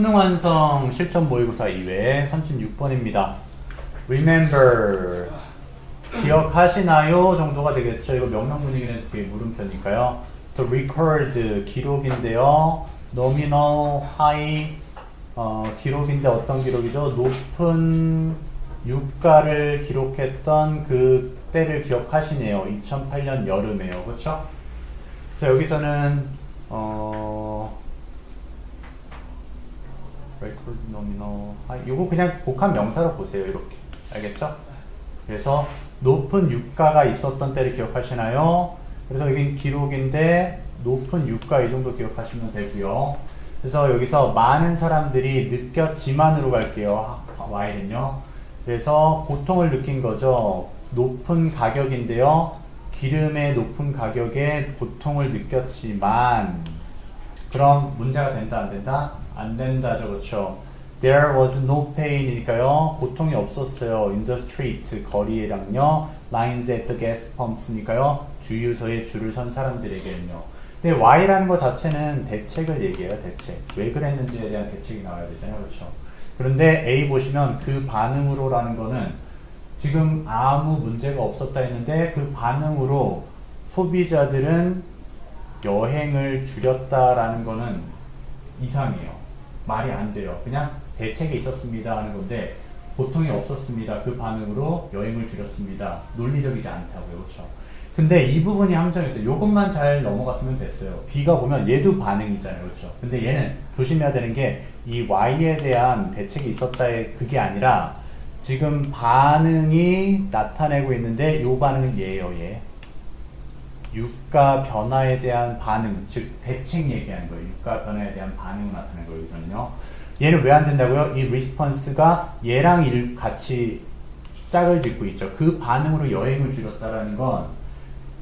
수능 완성 실전 모의고사 2회 36번입니다. Remember 기억하시나요? 정도가 되겠죠. 이거 명령 분위기는 되게 물음표니까요. To record 기록인데요. Nominal high 어, 기록인데 어떤 기록이죠? 높은 유가를 기록했던 그 때를 기억하시네요. 2008년 여름에요. 그렇죠? 그래서 여기서는 어 record nominal high 요거 그냥 복합 명사로 보세요. 이렇게. 알겠죠? 그래서 높은 유가가 있었던 때를 기억하시나요? 그래서 여긴 기록인데 높은 유가 이 정도 기억하시면 되고요. 그래서 여기서 많은 사람들이 느꼈지만으로 갈게요. Y는요. 그래서 고통을 느낀 거죠. 높은 가격인데요. 기름의 높은 가격에 고통을 느꼈지만 그럼 문제가 된다 안 된다? 안 된다죠. 그렇죠. There was no pain이니까요. 고통이 없었어요. In the street 거리에랑요. Lines at the gas pumps니까요. 주유소에 줄을 선 사람들에게는요. 근데 Y라는 것 자체는 대책을 얘기해요. 대책. 왜 그랬는지에 대한 대책이 나와야 되잖아요. 그렇죠. 그런데 A 보시면 그 반응으로라는 거는 지금 아무 문제가 없었다 했는데 그 반응으로 소비자들은 여행을 줄였다라는 거는 이상해요. 말이 안 돼요. 그냥 대책이 있었습니다 하는 건데 고통이 없었습니다. 그 반응으로 여행을 줄였습니다. 논리적이지 않다고요. 그렇죠? 근데 이 부분이 함정이 있어요. 이것만 잘 넘어갔으면 됐어요. B가 보면 얘도 반응이잖아요. 그렇죠? 근데 얘는 조심해야 되는 게 이 Y에 대한 대책이 있었다의 그게 아니라 지금 반응이 나타내고 있는데 이 반응은 얘예요. 얘. 유가 변화에 대한 반응, 즉 대책 얘기하는 거예요. 유가 변화에 대한 반응을 나타내는 거예요. 여기서는요. 얘는 왜 안 된다고요? 이 리스폰스가 얘랑 일 같이 짝을 짓고 있죠. 그 반응으로 여행을 줄였다라는 건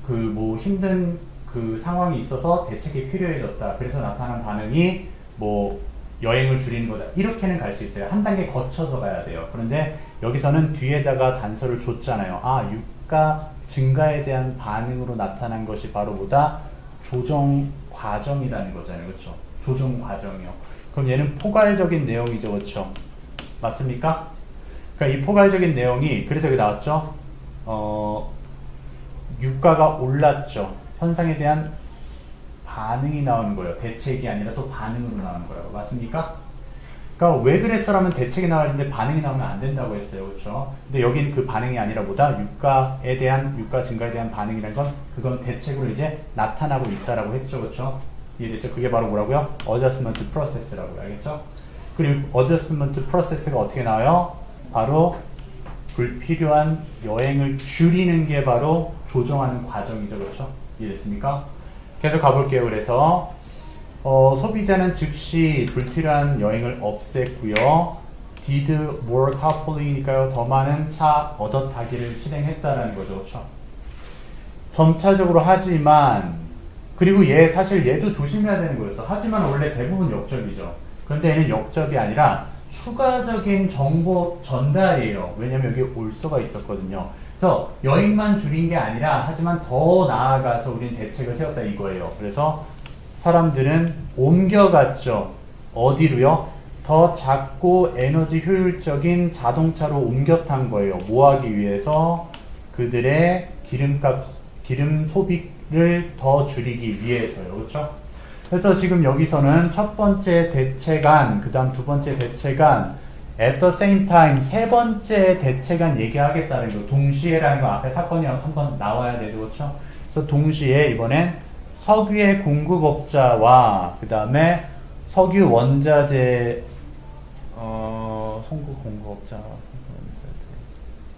그 뭐 힘든 그 상황이 있어서 대책이 필요해졌다. 그래서 나타난 반응이 뭐 여행을 줄이는 거다. 이렇게는 갈 수 있어요. 한 단계 거쳐서 가야 돼요. 그런데 여기서는 뒤에다가 단서를 줬잖아요. 아, 유 가 증가에 대한 반응으로 나타난 것이 바로 뭐다? 조정 과정이라는 거잖아요. 그렇죠? 조정 과정이요. 그럼 얘는 포괄적인 내용이죠. 그렇죠? 맞습니까? 그러니까 이 포괄적인 내용이 그래서 여기 나왔죠. 어, 유가가 올랐죠. 현상에 대한 반응이 나오는 거예요. 대책이 아니라 또 반응으로 나오는 거예요. 맞습니까? 그러니까 왜 그랬어라면 대책이 나와야 되는데 반응이 나오면 안 된다고 했어요. 그렇죠? 근데 여기는 그 반응이 아니라 보다 유가에 대한 유가 증가에 대한 반응이라는 건 그건 대책으로 이제 나타나고 있다라고 했죠. 그렇죠? 이해됐죠? 그게 바로 뭐라고요? adjustment process라고요. 알겠죠? 그리고 adjustment process가 어떻게 나와요? 바로 불필요한 여행을 줄이는 게 바로 조정하는 과정이죠. 그렇죠? 이해됐습니까? 계속 가볼게요. 그래서 어, 소비자는 즉시 불필요한 여행을 없앴고요. did more carpooling이니까요. 더 많은 차 얻어 타기를 실행했다라는 거죠. 그렇죠? 점차적으로 하지만 그리고 얘 사실 얘도 조심해야 되는 거였어. 하지만 원래 대부분 역접이죠. 그런데 얘는 역접이 아니라 추가적인 정보 전달이에요. 왜냐면 여기 올소가 있었거든요. 그래서 여행만 줄인 게 아니라 하지만 더 나아가서 우리는 대책을 세웠다 이거예요. 그래서 사람들은 옮겨갔죠. 어디로요? 더 작고 에너지 효율적인 자동차로 옮겨 탄 거예요. 뭐 하기 위해서? 그들의 기름값, 기름 소비를 더 줄이기 위해서요. 그렇죠? 그래서 지금 여기서는 첫 번째 대책안, 그 다음 두 번째 대책안, at the same time 세 번째 대책안 얘기하겠다는 거, 동시에라는 거 앞에 사건이 한번 나와야 되죠. 그렇죠? 그래서 동시에 이번엔 석유의 공급업자와 그 다음에 석유 원자재 어 송구 공급업자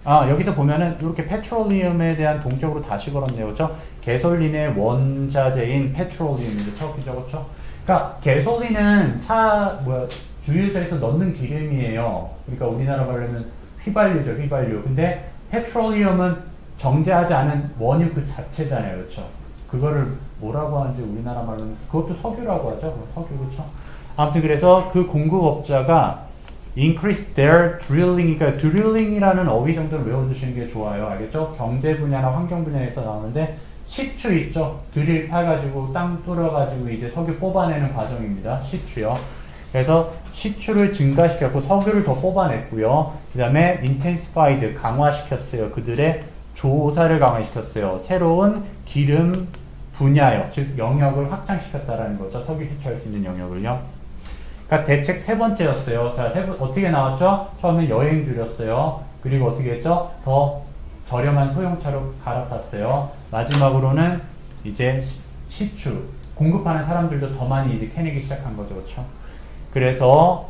아 여기서 보면은 이렇게 페트롤리움에 대한 동격으로 다시 걸었네요. 그렇죠? 개솔린의 원자재인 페트롤리움이죠. 석유죠. 그렇죠? 그러니까 개솔린은 차 뭐야 주유소에서 넣는 기름이에요. 그러니까 우리나라 말로 하면 휘발유죠 휘발유. 근데 페트롤리움은 정제하지 않은 원유 그 자체잖아요. 그렇죠? 그거를 뭐라고 하는지 우리나라 말로는 그것도 석유라고 하죠. 석유 그렇죠. 아무튼 그래서 그 공급업자가 increase their drilling이니까 drilling이라는 어휘 정도를 외워두시는 게 좋아요. 알겠죠? 경제 분야나 환경 분야에서 나오는데 시추 있죠? 드릴 타가지고 땅 뚫어가지고 이제 석유 뽑아내는 과정입니다. 시추요. 그래서 시추를 증가시켰고 석유를 더 뽑아냈고요. 그 다음에 intensified 강화시켰어요. 그들의 조사를 강화시켰어요. 새로운 기름 분야요, 즉 영역을 확장시켰다라는 거죠. 석유 시추할 수 있는 영역을요. 그러니까 대책 세 번째였어요. 자, 세 번, 어떻게 나왔죠? 처음에 여행줄이었어요. 그리고 어떻게 했죠? 더 저렴한 소형차로 갈아탔어요. 마지막으로는 이제 시- 시추, 공급하는 사람들도 더 많이 이제 캐내기 시작한 거죠. 그렇죠? 그래서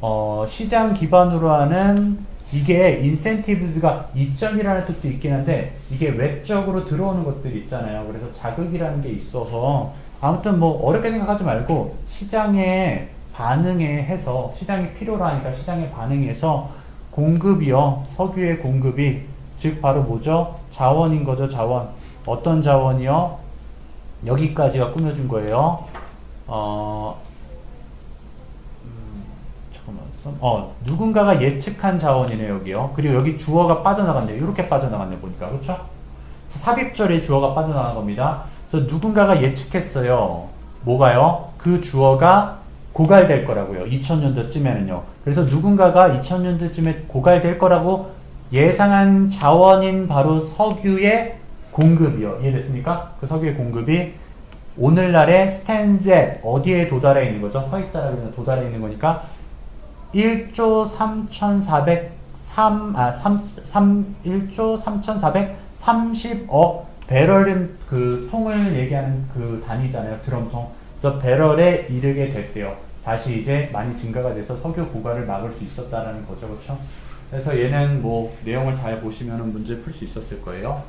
어, 시장 기반으로 하는 이게 인센티브즈가 이점이라는 뜻도 있긴 한데 이게 외적으로 들어오는 것들이 있잖아요. 그래서 자극이라는 게 있어서 아무튼 뭐 어렵게 생각하지 말고 시장에 반응에 해서 시장이 필요로 하니까 시장에 반응해서 공급이요. 석유의 공급이 즉 바로 뭐죠? 자원인 거죠, 자원. 어떤 자원이요? 여기까지가 꾸며준 거예요. 어, 어, 누군가가 예측한 자원이네, 여기요. 그리고 여기 주어가 빠져나갔네요. 이렇게 빠져나갔네, 보니까. 그렇죠? 삽입절에 주어가 빠져나간 겁니다. 그래서 누군가가 예측했어요. 뭐가요? 그 주어가 고갈될 거라고요. 2000년도쯤에는요. 그래서 누군가가 2000년도쯤에 고갈될 거라고 예상한 자원인 바로 석유의 공급이요. 이해됐습니까? 그 석유의 공급이 오늘날의 스탠즈 어디에 도달해 있는 거죠? 서 있다라고 도달해 있는 거니까 1조 3,403, 아, 3, 3, 1조 3,430억 배럴은 그 통을 얘기하는 그 단위잖아요. 드럼통. 그래서 배럴에 이르게 됐대요. 다시 이제 많이 증가가 돼서 석유 고갈을 막을 수 있었다라는 거죠. 그렇죠? 그래서 얘는 뭐 내용을 잘 보시면 문제 풀 수 있었을 거예요.